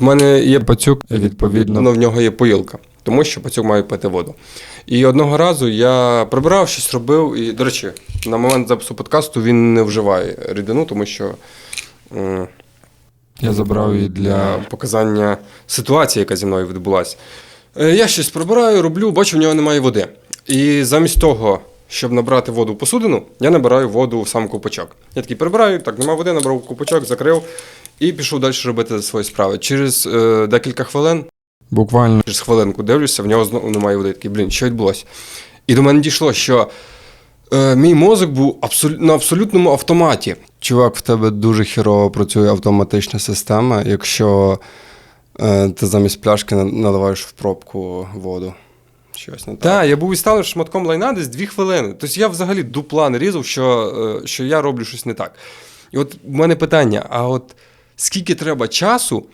В мене є пацюк, відповідно, ну, в нього є поїлка, тому що пацюк має пити воду. І одного разу я прибирав, щось робив, і, до речі, на момент запису подкасту він не вживає рідину, тому що Я забрав її для показання ситуації, яка зі мною відбулася. Е, Я щось прибираю, роблю, бачу, в нього немає води. І замість того, щоб набрати воду в посудину, я набираю воду в сам купачок. Я такий прибираю, так, нема води, набрав купачок, закрив і пішов далі робити свої справи. Через е, декілька хвилин, буквально через хвилинку дивлюся, в нього знову немає води. Такий, блін, що відбулося? І до мене дійшло, що е, мій мозок був абсолют, на абсолютному автоматі. чувак, в тебе дуже хірово працює автоматична система, якщо е, ти замість пляшки наливаєш в пробку воду. Щось не так. Так, я був відставлений шматком лайна десь дві хвилини. Тобто я взагалі дупла не різав, що, е, що я роблю щось не так. І от в мене питання: а от скільки треба часу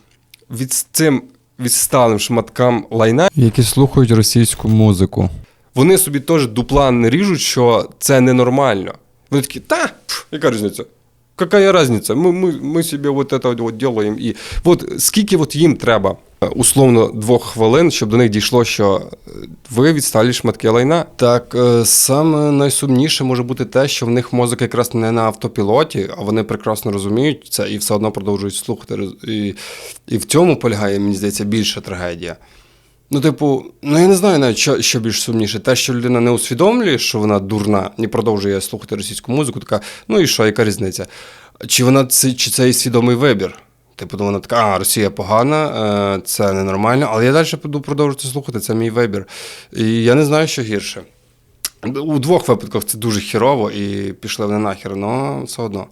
від з цим відсталим шматкам лайна, Які слухають російську музику. вони собі теж дупла не ріжуть, що це ненормально. Вони такі, та, пф, яка різниця? Какая разница? Мы, мы, мы себе вот это вот делаем. І от скільки от їм треба е, Условно двох хвилин, щоб до них дійшло, що е, ви відсталі шматки лайна. Так, е, саме найсумніше може бути те, що в них мозок якраз не на автопілоті, а вони прекрасно розуміють це і все одно продовжують слухати. І, і в цьому полягає, мені здається, більша трагедія. Ну, типу, ну я не знаю навіть, що, що більш сумніше. Те, що людина не усвідомлює, що вона дурна, і продовжує слухати російську музику, така, ну і що, яка різниця? Чи вона це, чи це і свідомий вибір? Типу, вона така, а, Росія погана, е, це ненормально, але я далі буду продовжувати слухати, це мій вибір. І я не знаю, що гірше. У двох випадках це дуже хірово і пішли вони нахер, але все одно.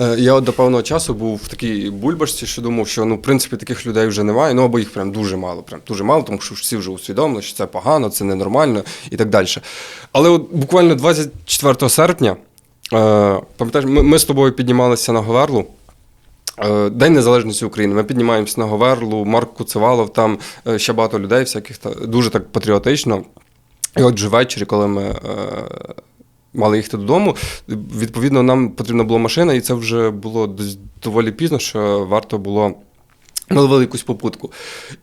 Е, Я от до певного часу був в такій бульбашці, що думав, що ну, в принципі таких людей вже немає, ну або їх прям дуже мало, прям дуже мало, тому що всі вже усвідомили, що це погано, це ненормально і так далі. Але от буквально 24 серпня, е, пам'ятаєш, ми, ми з тобою піднімалися на Говерлу. Е, День Незалежності України. Ми піднімаємося на Говерлу, Марк Куцевалов, там е, ще багато людей, всяких дуже так патріотично. І от вже ввечері, коли ми е, мали їхати додому, відповідно, нам потрібна була машина, і це вже було доволі пізно, що варто було наловили якусь попутку.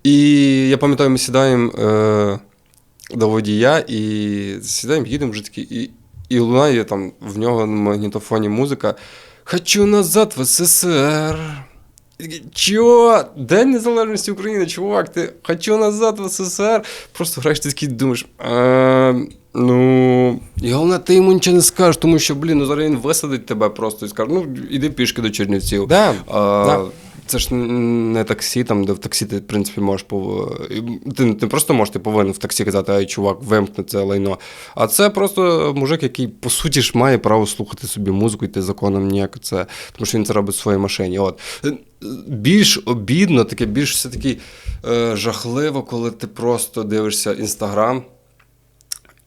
І я пам'ятаю, ми сідаємо е, до водія і сідаємо, їдемо вже такі, і, і лунає там в нього на магнітофоні музика. Хочу назад в СССР. І Чо? День Незалежності України, чувак, ти хочу назад в СССР. Просто граєш, ти такий думаєш. Е, ну. І головне, ти йому нічого не скажеш, тому що, блін, ну зараз він висадить тебе просто і скаже, ну, іди пішки до Чернівців. Да, А, да. Це ж не таксі, там, де в таксі ти, в принципі, можеш пов... і Ти не просто можеш, ти повинен в таксі казати, ай, чувак, вимкни це лайно. А це просто мужик, який, по суті ж, має право слухати собі музику, йти законом ніяк це, тому що він це робить в своїй машині. От. Більш обідно, таке більш все-таки е, жахливо, коли ти просто дивишся інстаграм.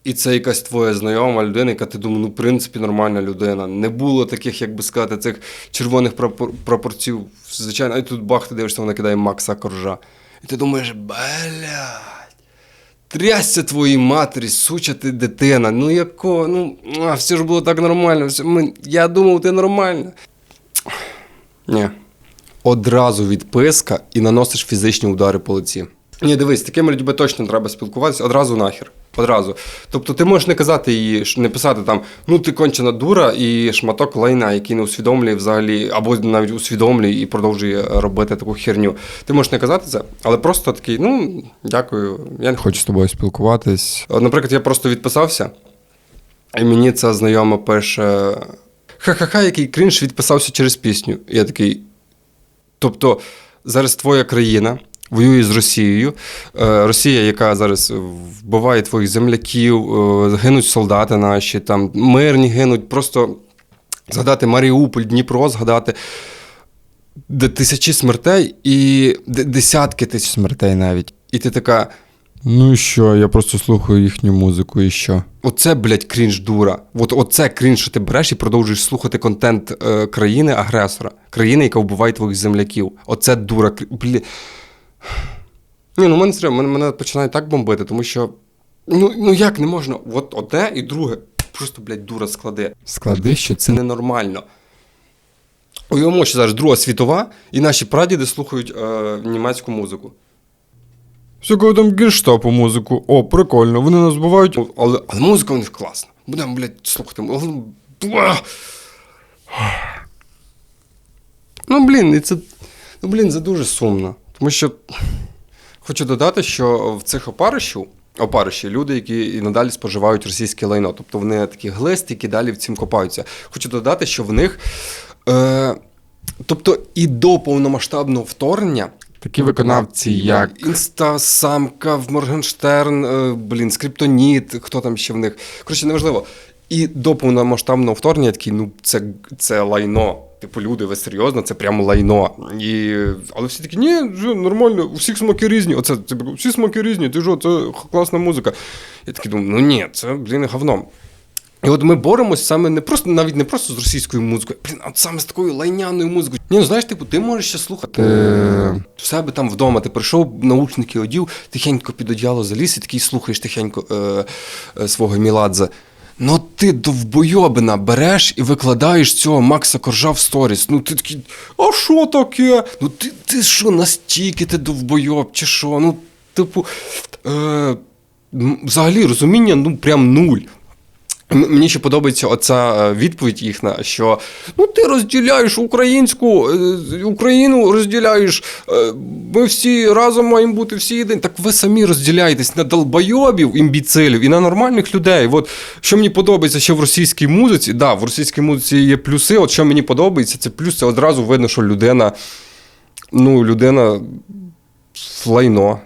І це якась твоя знайома людина, яка ти думаєш, ну, в принципі, нормальна людина. Не було таких, як би сказати, цих червоних прапор- прапорців. Звичайно, а тут бах, ти дивишся, вона кидає Макса Коржа. І ти думаєш, блядь, трясся твоїй матері, суча ти дитина. Ну яко, ну, а, все ж було так нормально. Все, ми, я думав, ти нормальна. Ні. Одразу відписка і наносиш фізичні удари по лиці. Ні, дивись, такими людьми точно треба спілкуватися, одразу нахер. Одразу. Тобто ти можеш не казати їй, не писати там, ну ти кончена дура і шматок лайна, який не усвідомлює взагалі, або навіть усвідомлює і продовжує робити таку херню. Ти можеш не казати це, але просто такий, ну, дякую, я не хочу. З тобою спілкуватись. Наприклад, я просто відписався, і мені ця знайома пише: Ха-ха-ха, який крінж відписався через пісню. Я такий. Тобто, зараз твоя країна воює з Росією. Е, Росія, яка зараз вбиває твоїх земляків, е, гинуть солдати наші, там мирні гинуть, просто згадати Маріуполь, Дніпро, згадати. Де тисячі смертей і десятки тисяч Смертей навіть. І ти така. Ну і що, я просто слухаю їхню музику, і що? Оце, блядь, крінж дура. От оце крінж, що ти береш і продовжуєш слухати контент е, країни-агресора, країни, яка вбиває твоїх земляків. Оце дура. Блі... Ні, ну мене серйозно, мене, мене починає так бомбити, тому що. Ну, ну як не можна? От одне і друге. Просто, блядь, дура склади. Склади, що Це ненормально. Уявимо, що зараз Друга світова, і наші прадіди слухають е, німецьку музику. Всякого там генштабу музику. О, прикольно, вони нас бувають. Але, але музика у них класна. Будемо, блядь, слухати. Але. Ну, блін, і це. Ну, блін, це дуже сумно. Тому що хочу додати, що в цих опарищів. Опариші, люди, які і надалі споживають російське лайно. Тобто вони такі глисти, які далі в цим копаються. Хочу додати, що в них. Е, тобто і до повномасштабного вторгнення Такі виконавці, як Інстасамка, Моргенштерн, е, блін, Скриптоніт, хто там ще в них. Коротше, неважливо. І до повномасштабного вторгнення я такий, ну, це, це лайно. Типу, люди, ви серйозно, це прямо лайно. І... Але всі такі, ні, нормально, у всіх смаки різні. Оце, типу, всі смаки різні, ти що, це класна музика. Я такий думаю, ну ні, це, блін, говно. І от ми боремось саме не просто навіть не просто з російською музикою, блін, а от саме з такою лайняною музикою. Ні, ну знаєш, типу, ти можеш ще слухати Е. в себе там вдома. Ти прийшов, наушники одів, тихенько під одіяло заліз і такий слухаєш тихенько е, е, свого Міладзе. Ну ти довбойобина береш і викладаєш цього Макса Коржа в сторіс. Ну ти такий, а що таке? Ну ти, ти що, настільки ти довбойоб, чи що? Ну, типу, е, взагалі розуміння, ну прям нуль. Мені ще подобається оця е, відповідь їхня, що ну ти розділяєш українську е, Україну, розділяєш. е, Ми всі разом маємо бути всі єдині. Так ви самі розділяєтесь на долбойобів, імбіцилів і на нормальних людей. От що мені подобається ще в російській музиці, да, в російській музиці є плюси. От що мені подобається, це плюс, це одразу видно, що людина, ну, людина лайно.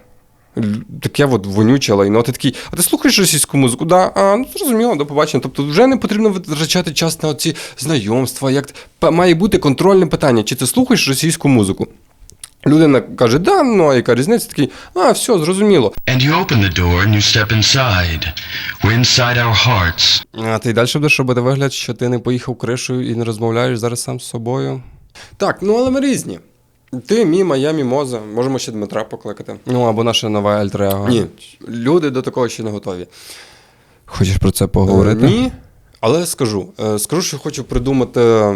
Таке от вонюче лайно. Ти такий, а ти слухаєш російську музику? Да, а ну зрозуміло, до побачення. Тобто вже не потрібно витрачати час на ці знайомства. Як має бути контрольне питання, чи ти слухаєш російську музику? Людина каже, да, ну а яка різниця? Такий, а, все, зрозуміло. And you open the door and you step inside. We're inside our hearts. А ти й далі будеш робити вигляд, що ти не поїхав кришею і не розмовляєш зараз сам з собою. Так, ну але ми різні. Ти, Міма, я Мімоза. Можемо ще Дмитра покликати. Ну, або наше нове альтрега. Ні, люди до такого ще не готові. Хочеш про це поговорити? Е, Ні, але скажу. Е, Скажу, що хочу придумати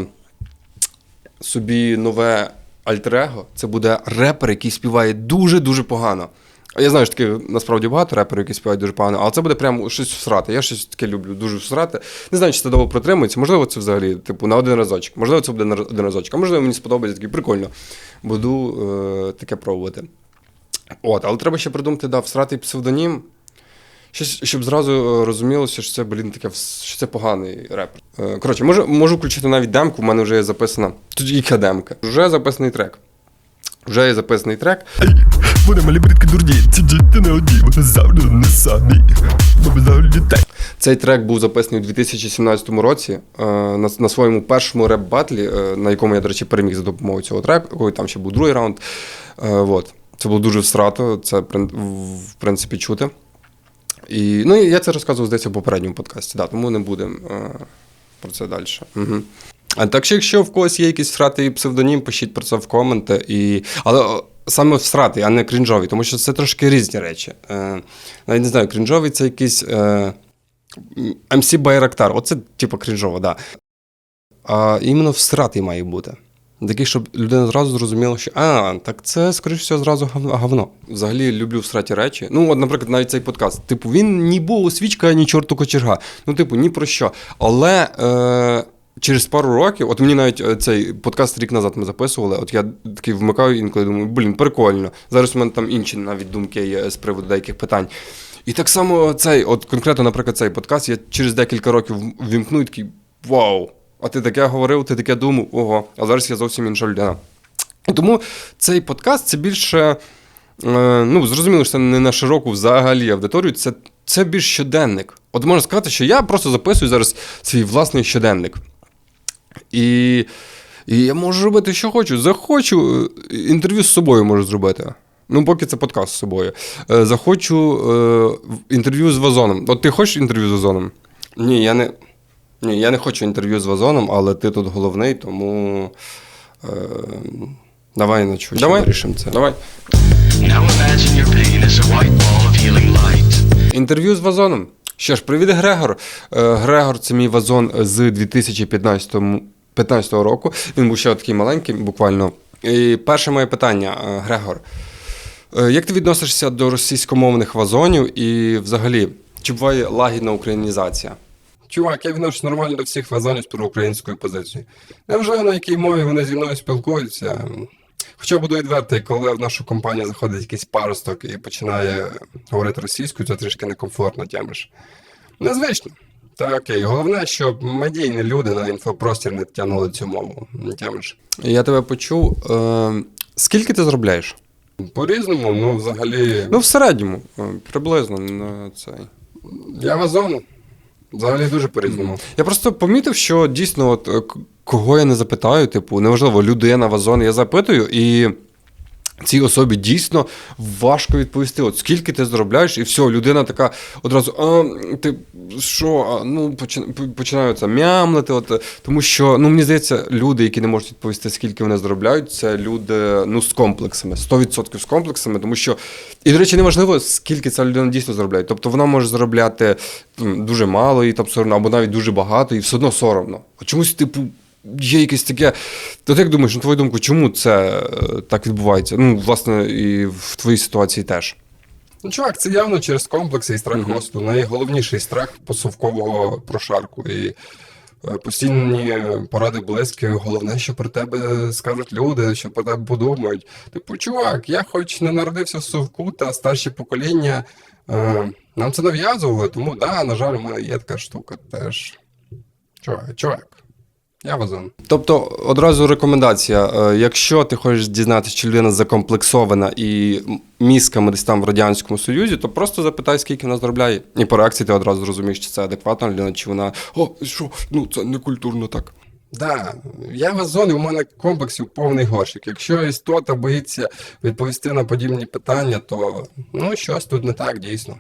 собі нове альтер-его. Це буде репер, який співає дуже-дуже погано. Я знаю, що таки насправді багато реперів, які співають дуже погано, але це буде прямо щось всрати. Я щось таке люблю, дуже всрати. Не знаю, чи це довго протримується. Можливо, це взагалі, типу, на один разочок. Можливо, це буде на один разочок. А можливо, мені сподобається такий прикольно. Буду е, таке пробувати. От, але треба ще придумати, да, всратий псевдонім. Щось, щоб зразу е, розумілося, що це, блін, таке, що це поганий репер. Е, Коротше, можу, можу включити навіть демку, в мене вже є записана. Тут яка демка. Вже записаний трек. Вже є записаний трек. Вони малі бридки дурні, ці діти не одні, вони завжди не самі. Цей трек був записаний у 2017 році е, на, на своєму першому реп-батлі, е, на якому я, до речі, переміг за допомогою цього треку, і там ще був другий раунд. Е, от. Це було дуже всрато, це в принципі чути. І, ну, і я це розказував, здається, в попередньому подкасті, да, тому не будемо про це далі. Угу. А так що, якщо в когось є якийсь всратий псевдонім, пишіть про це в коменти. І... Але саме всратий, а не крінжовий, тому що це трошки різні речі. Е, навіть не знаю, крінжовий це якийсь. Е, MC Байрактар, оце типу крінжово, да. А іменно всратий має бути. Такий, щоб людина зразу зрозуміла, що а, так це, скоріш всього, зразу говно. Взагалі люблю всраті речі. Ну, от, наприклад, навіть цей подкаст. Типу, він ні Богу свічка, ні чорту кочерга. Ну, типу, ні про що. Але е, через пару років, от мені навіть е, цей подкаст рік назад ми записували, от я такий вмикаю інколи думаю, блін, прикольно. Зараз у мене там інші навіть думки є з приводу деяких питань. І так само цей, от конкретно, наприклад, цей подкаст, я через декілька років вімкну і такий вау! А ти таке говорив, ти таке думав, ого, а зараз я зовсім інша людина. Тому цей подкаст це більше, е, ну, зрозуміло, що це не на широку взагалі аудиторію, це, це більш щоденник. От можна сказати, що я просто записую зараз свій власний щоденник. І, і я можу робити, що хочу. Захочу, е, інтерв'ю з собою можу зробити. Ну, поки це подкаст з собою. Е, Захочу е, в- інтерв'ю з Вазоном. От ти хочеш інтерв'ю з Вазоном? Ні, я не. Ні, я не хочу інтерв'ю з Вазоном, але ти тут головний, тому. Е, давай на чуть Давай. вирішимо це. Давай. Now your pain is a white ball of light. Інтерв'ю з Вазоном. Що ж, привіт, Грегор. Е, Грегор це мій вазон з 2015 15-го року. Він був ще такий маленький, буквально. І перше моє питання, е, Грегор. Е, Як ти відносишся до російськомовних вазонів і взагалі, чи буває лагідна українізація? Чувак, я відношусь нормально до всіх вазонів з проукраїнською позицією. Невже на якій мові вони зі мною спілкуються? Хоча буду відвертий, коли в нашу компанію заходить якийсь паросток і починає говорити російською, це трішки некомфортно тямиш. Незвично. Та окей. Головне, щоб медійні люди на інфопростір не тягнули цю мову. Тямиш. Я тебе почув. Е, скільки ти заробляєш? По-різному, ну взагалі. Ну, в середньому, е, приблизно на цей. Я вазон. Взагалі дуже по-різному. Я просто помітив, що дійсно, от, е, кого я не запитаю, типу, неважливо, людина, вазон, я запитую, і цій особі дійсно важко відповісти. От скільки ти заробляєш, і все, людина така одразу, а ти що, ну почи- починаються мямлити. От, тому що, ну мені здається, люди, які не можуть відповісти, скільки вони заробляють, це люди ну, з комплексами, 100% з комплексами, тому що, і, до речі, неважливо, скільки ця людина дійсно заробляє. Тобто вона може заробляти м, дуже мало, і там соромно, або навіть дуже багато, і все одно соромно. А чомусь, типу, є якесь таке. То ти як думаєш, на твою думку, чому це е, так відбувається? Ну, власне, і в твоїй ситуації теж. Ну, чувак, це явно через комплекси і страх Мгм. росту. Найголовніший страх посовкового прошарку. І е, постійні поради близьких. Головне, що про тебе скажуть люди, що про тебе подумають. Типу, чувак, я хоч не народився в совку, та старші покоління е, нам це нав'язували, тому да, на жаль, у мене є така штука теж. Чувак, чувак. Я вазон. Тобто, одразу рекомендація: е, якщо ти хочеш дізнатися, чи людина закомплексована і мізками десь там в Радянському Союзі, то просто запитай, скільки вона заробляє. І по реакції ти одразу зрозумієш, чи це адекватна людина, чи вона о, що, ну це не культурно так. Да, я вазон, і у мене комплексів повний горщик. Якщо істота боїться відповісти на подібні питання, то ну щось тут не так дійсно.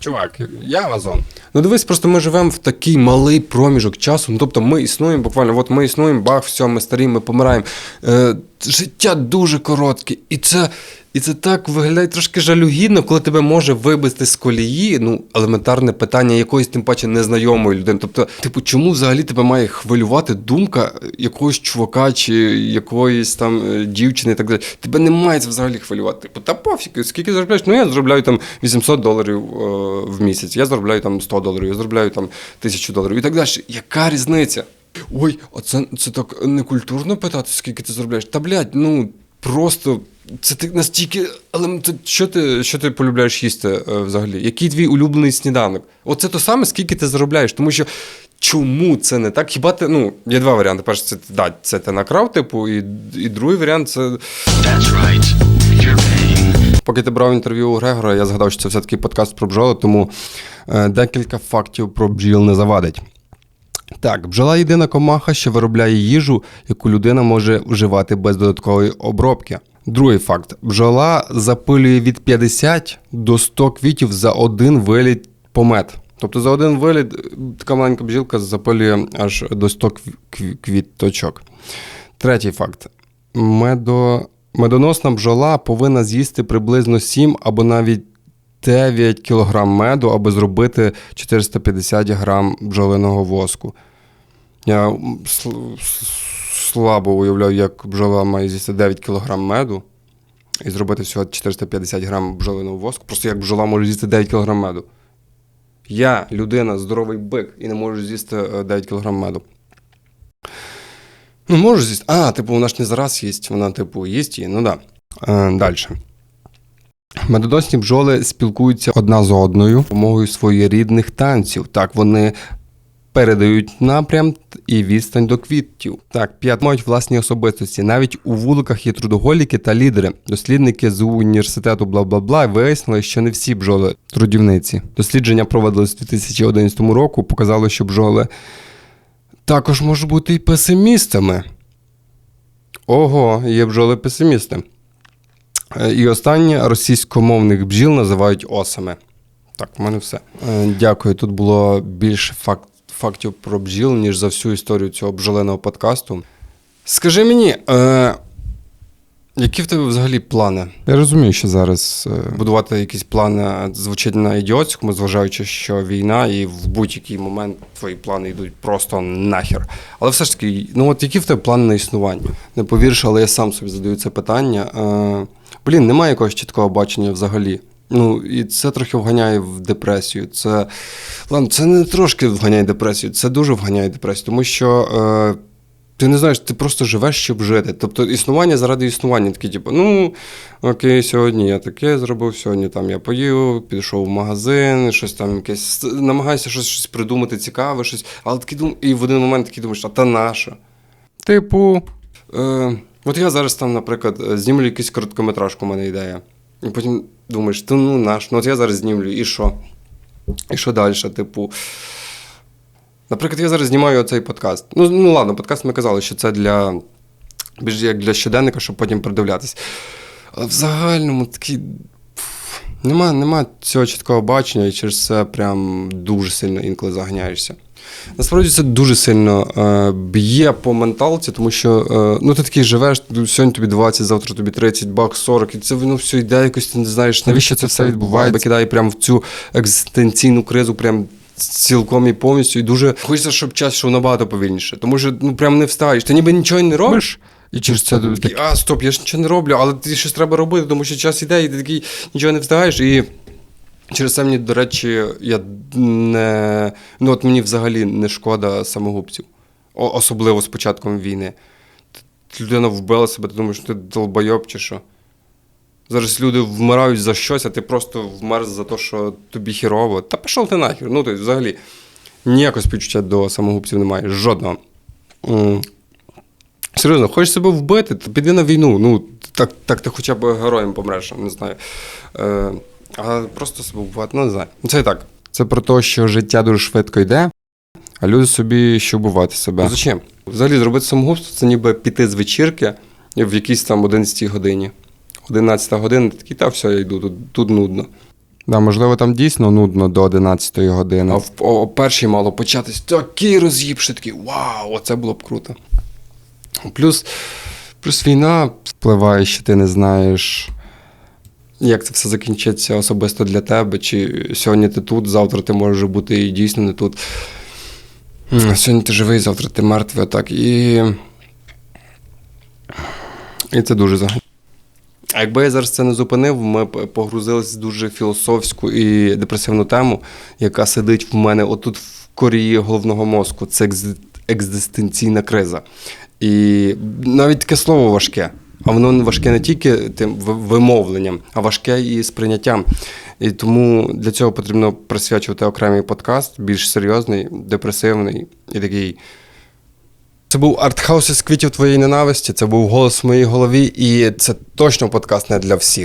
Чувак, я вазон. Ну дивись, просто ми живемо в такий малий проміжок часу. Ну тобто ми існуємо буквально, от ми існуємо, бах, все, ми старі, ми помираємо. Е, життя дуже коротке, і це, і це так виглядає трошки жалюгідно, коли тебе може вибити з колії, ну, елементарне питання якоїсь тим паче незнайомої людини. Тобто, типу, чому взагалі тебе має хвилювати думка якогось чувака чи якоїсь там е, дівчини і так далі? Тебе не має це взагалі хвилювати. Типу, та пофіг, скільки заробляєш? Ну я заробляю там 800 доларів е, в місяць, я заробляю там 100 доларів, я заробляю там 1000 доларів і так далі. Яка різниця? Ой, а це, це так некультурно питати, скільки ти заробляєш? Та блядь, ну просто це ти настільки. Але це, що ти що ти полюбляєш їсти е, взагалі? Який твій улюблений сніданок? Оце то саме, скільки ти заробляєш. Тому що чому це не так? Хіба ти. Ну, є два варіанти. Перший, це да, це ти накрав, типу, і, і другий варіант це. That's right. You're paying. Поки ти брав інтерв'ю у Грегора, я згадав, що це все-таки подкаст про бджоли, тому е, декілька фактів про бджіл не завадить. Так, бджола єдина комаха, що виробляє їжу, яку людина може вживати без додаткової обробки. Другий факт: бджола запилює від 50 до 100 квітів за один виліт помет. Тобто за один виліт е, така маленька бджілка запилює аж до 100 кв- кв- квіточок. Третій факт: Медо... медоносна бджола повинна з'їсти приблизно 7 або навіть 9 кг меду, аби зробити 450 грам бджолиного воску. Я слабо уявляю, як бджола має з'їсти 9 кг меду і зробити всього 450 грам бджолиного воску. Просто як бджола може з'їсти 9 кг меду. Я, людина, здоровий бик, і не можу з'їсти е, 9 кг меду. Ну, можу з'їсти. А, типу, вона ж не зараз їсть, вона, типу, їсть її. Ну да. Е, Далі. Медоносні бджоли спілкуються одна з одною допомогою своєрідних танців. Так, вони передають напрям і відстань до квітів. Так, п'ять мають власні особистості. Навіть у вуликах є трудоголіки та лідери. Дослідники з університету бла бла бла вияснили, що не всі бджоли трудівниці. Дослідження проводилось у 2011 року, показало, що бджоли також можуть бути і песимістами. Ого, є бджоли-песимісти. Е, І останнє російськомовних бджіл називають осами. Так, в мене все. Е, Дякую. Тут було більше факт, фактів про бджіл, ніж за всю історію цього бджоленого подкасту. Скажи мені, е, Які в тебе взагалі плани? Я розумію, що зараз е, Будувати якісь плани звучить на ідіотському, зважаючи, що війна, і в будь-який момент твої плани йдуть просто нахер. Але все ж таки, ну от які в тебе плани на існування? Не повіриш, але я сам собі задаю це питання. Е, блін, немає якогось чіткого бачення взагалі. Ну, і це трохи вганяє в депресію. Це, ладно, це не трошки вганяє депресію, це дуже вганяє депресію, тому що. Е, ти не знаєш, ти просто живеш, щоб жити. Тобто існування заради існування. Такі, типу, ну окей, сьогодні я таке зробив, сьогодні там я поїв, пішов в магазин, щось там якесь. Намагаюся щось, щось придумати цікаве, щось. Але такий дум, і в один момент такий думаєш, а та наша. типу. Е, от я зараз там, наприклад, е, знімлю якусь короткометражку, у мене ідея. І потім думаєш, то ну наш, ну от я зараз знімлю, і що? І що далі? Типу. Наприклад, я зараз знімаю цей подкаст. Ну, ну ладно, подкаст ми казали, що це для більш як для щоденника, щоб потім придивлятись. Але в загальному такий. Нема, нема цього чіткого бачення, і через це прям дуже сильно інколи заганяєшся. Насправді це дуже сильно е, б'є по менталці, тому що е, ну, ти такий живеш, сьогодні тобі 20, завтра тобі 30, бак 40, і це воно все йде якось, ти не знаєш, Навіщо це все відбувається? Кидає прямо в цю екзистенційну кризу, прям цілком і повністю. І дуже хочеться, щоб час йшов набагато повільніше. Тому що ну прям не встаєш. Ти ніби нічого не робиш. І через це Такий, а, стоп, я ж нічого не роблю, але ти щось треба робити, тому що час іде, і ти такий нічого не встигаєш. І через це мені, до речі, я не. Ну, от мені взагалі не шкода самогубців. Особливо з початком війни. Людина вбила себе, ти думаєш, ти долбойоб чи що. Зараз люди вмирають за щось, а ти просто вмер за те, що тобі хірово. Та пішов ти нахер. Ну, ти взагалі ніякого співчуття до самогубців немає. Жодного. Серйозно, хочеш себе вбити, то піди на війну. Ну, так, так ти хоча б героєм помреш, не знаю. Е, а просто себе вбивати, ну не знаю. Це і так. Це про те, що життя дуже швидко йде, а люди собі що бувати себе. Ну, зачем? Взагалі зробити самогубство це ніби піти з вечірки в якійсь там 11 годині. 11 година, ти такий, та все, я йду, тут, тут нудно. Да, можливо, там дійсно нудно до 11 години. А в о, о першій мало початись такий роз'їб, що такий, вау, оце було б круто. Плюс, плюс війна, Впливає, що ти не знаєш. Як це все закінчиться особисто для тебе, чи сьогодні ти тут, завтра ти можеш бути і дійсно не тут. Сьогодні ти живий, завтра ти мертвий, отак. І. І це дуже заганяє. А якби я зараз це не зупинив, ми б погрузилися в дуже філософську і депресивну тему, яка сидить в мене отут в корі головного мозку. Це екзистенційна криза. І навіть таке слово важке. А воно важке не тільки тим вимовленням, а важке і сприйняттям. І тому для цього потрібно присвячувати окремий подкаст, більш серйозний, депресивний і такий. Це був артхаус із квітів твоєї ненависті, це був голос в моїй голові, і це точно подкаст не для всіх.